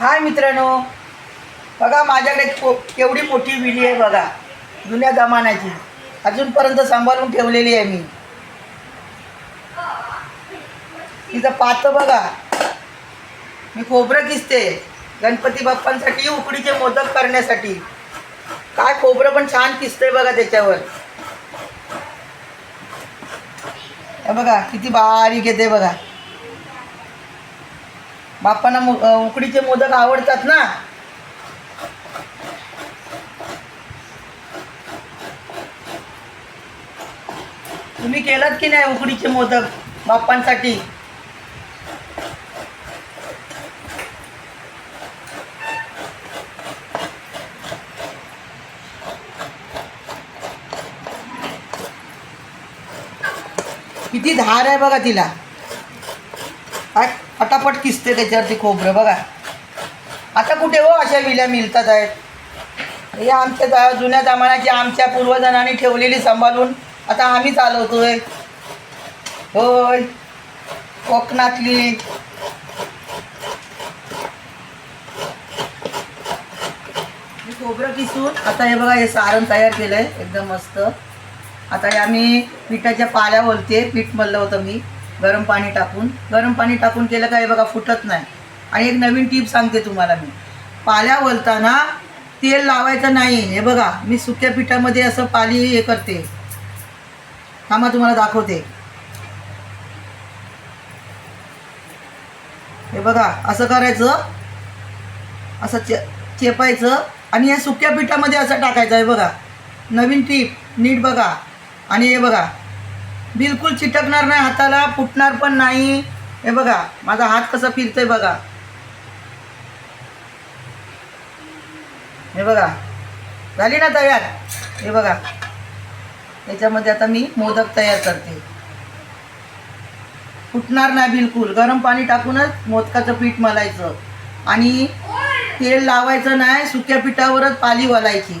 हाय मित्रांनो. बघा माझ्याकडे को- केवढी मोठी विली आहे बघा. जुन्या जमान्याची. अजूनपर्यंत सांभाळून ठेवलेली आहे मी. तिचं पातं बघा. मी खोबरं किसते. गणपती बाप्पांसाठी उकडीचे मोदक करण्यासाठी. काय खोबरं पण छान किसतंय बघा त्याच्यावर. बघा किती बारीक येते बघा. बाप्पांना मो उकडीचे मोदक आवडतात ना? तुम्ही केलात की नाही उकडीचे मोदक बाप्पांसाठी? किती धार आहे बघा तिला. काय? पटापट किसते त्याच्यावरती खोबरं बघा. आता कुठे हो अशा विल्या मिळतात आहेत? हे आमच्या जा जुन्या जमान्याची आमच्या पूर्वजनांनी ठेवलेली सांभाळून आता आम्ही चालवतोय. होय. कोकणातली. खोबरं किसून आता हे बघा हे सारण तयार केलं आहे एकदम मस्त. आता हे आम्ही पिठाच्या पाल्या बोलते पीठ मळलं होतं मी. गरम पाणी टाकून गरम पाणी टाकून केलं का हे बघा फुटत नाही. आणि एक नवीन टीप सांगते तुम्हाला मी. पाल्या वलताना तेल लावायचं नाही. हे बघा मी सुक्या पिठामध्ये असं पाली हे करते. थांबा तुम्हाला दाखवते. हे बघा असं करायचं. असं चे चेपायचं. आणि या सुक्या पिठामध्ये असं टाकायचं. आहे बघा नवीन टीप नीट बघा. आणि हे बघा बिलकुल चिटकणार नाही हाताला फुटणार पण नाही. हे बघा माझा हात कसा फिरतोय बघा. हे बघा झाली ना तयार? हे बघा. याच्यामध्ये आता मी मोदक तयार करते. फुटणार नाही बिलकुल. गरम पाणी टाकूनच मोदकाचं पीठ मलायचं. आणि तेल लावायचं नाही सुक्या पिठावरच पाली वलायची.